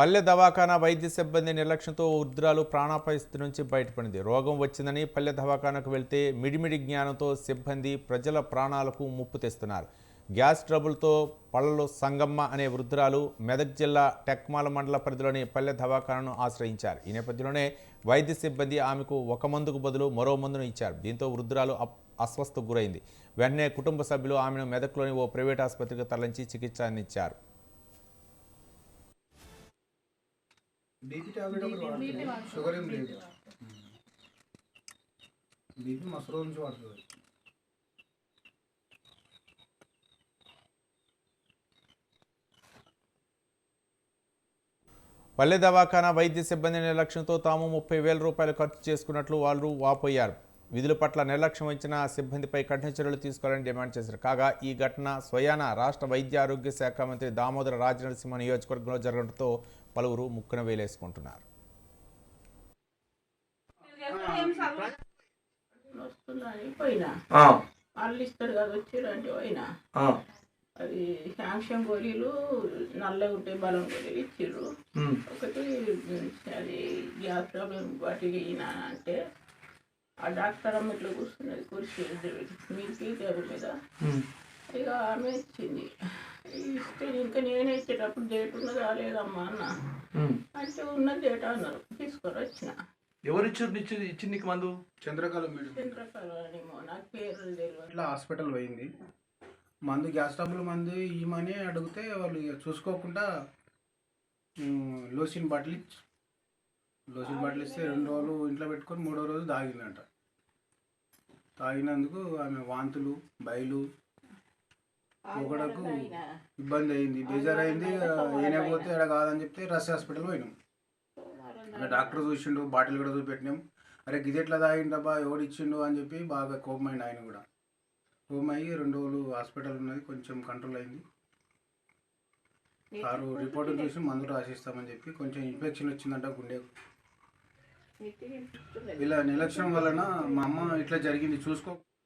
పల్లె దవాఖానా వైద్య సిబ్బంది నిర్లక్ష్యంతో వృద్ధురాలు ప్రాణాపరిస్థితి నుంచి బయటపడింది. రోగం వచ్చిందని పల్లె దవాఖానాకు వెళ్తే మిడిమిడి జ్ఞానంతో సిబ్బంది ప్రజల ప్రాణాలకు ముప్పు తెస్తున్నారు. గ్యాస్ ట్రబుల్తో పళ్ళలో సంగమ్మ అనే వృద్ధురాలు మెదక్ జిల్లా టెక్మాల మండల పరిధిలోని పల్లె దవాఖానాను ఆశ్రయించారు. ఈ నేపథ్యంలోనే వైద్య సిబ్బంది ఆమెకు ఒక మందుకు బదులు మరో మందును ఇచ్చారు. దీంతో వృద్ధురాలు అప్- అస్వస్థకు గురైంది. వెంటనే కుటుంబ సభ్యులు ఆమెను మెదక్లోని ఓ ప్రైవేట్ ఆసుపత్రికి తరలించి చికిత్స అందించారు. బీపీ టాబ్లెట్ ఒకటి వాడుతుంది. షుగర్ ఏం లేదు. బీపీ మస్తు రోజు నుంచి వాడుతుంది. పల్లె దవాఖానా వైద్య సిబ్బంది నిర్లక్ష్యంతో తాము ముప్పై వేల రూపాయలు ఖర్చు చేసుకున్నట్లు వాళ్ళు వాపోయారు. విధుల పట్ల నిర్లక్ష్యం వహించిన సిబ్బందిపై కఠిన చర్యలు తీసుకోవాలని డిమాండ్ చేశారు. కాగా ఈ ఘటన స్వయాన రాష్ట్ర వైద్య ఆరోగ్య శాఖ మంత్రి దామోదర రాజనరసింహ నియోజకవర్గంలో జరగడంతో పలువురు ముక్కున వేలేసుకుంటున్నారు. వాళ్ళు కదా పోయినా. అది శాంక్షన్ గోళీలు నల్ల ఉంటే బలం గోళీలు ఇచ్చిర్రు ఒకటి అది గ్యాస్ ప్రాబ్లం వాటికి అంటే ఆ డాక్టర్ అమ్మ ఇట్లా కూర్చున్నది కుర్చీ మీకు టేబుల్ మీద ఇక ఆమె ఇచ్చింది. ఇస్తే ఇంకా నేనే ఇచ్చేటప్పుడు డేట్ ఉన్నదా లేదమ్మా అన్న. అంటే ఉన్న డేట్ అన్నారు. తీసుకొని వచ్చిన. ఎవరు ఇచ్చారు ఇచ్చింది ఇచ్చింది నీకు మందు? చంద్రకాలం మేడం. చంద్రకళనేమో నాకు పేరు తెలియదు. ఇట్లా హాస్పిటల్ పోయింది. మందు గ్యాస్ ట్రబుల్ మందు ఇవ్వమని అడిగితే వాళ్ళు ఇక చూసుకోకుండా లోసిన్ బాటిల్ ఇచ్చి లోసిన్ బాటిల్ ఇస్తే రెండు రోజులు ఇంట్లో పెట్టుకొని మూడో రోజు తాగిందంట. తాగినందుకు ఆమె వాంతులు బయలు ఒకడకు ఇబ్బంది అయింది. బేజారైంది. ఏనైపోతే ఎక్కడ కాదని చెప్తే రస్ హాస్పిటల్ పోయినాం. డాక్టర్ చూసిండు బాటిల్ కూడా చూపెట్టినాం. అరే గిది ఎట్లా తాగిండబ్బా? ఎవడు ఇచ్చిండు అని చెప్పి బాగా కోపమైంది ఆయన కూడా. కోపం అయ్యి రెండు రోజులు హాస్పిటల్ ఉన్నది కొంచెం కంట్రోల్ అయింది. ఆరు రిపోర్ట్ చూసి మందు రాసిస్తామని చెప్పి కొంచెం ఇన్ఫెక్షన్ వచ్చిందంట గుండె ఇలా నిర్లక్ష్యం వలన మా అమ్మ ఇట్లా జరిగింది చూసుకో.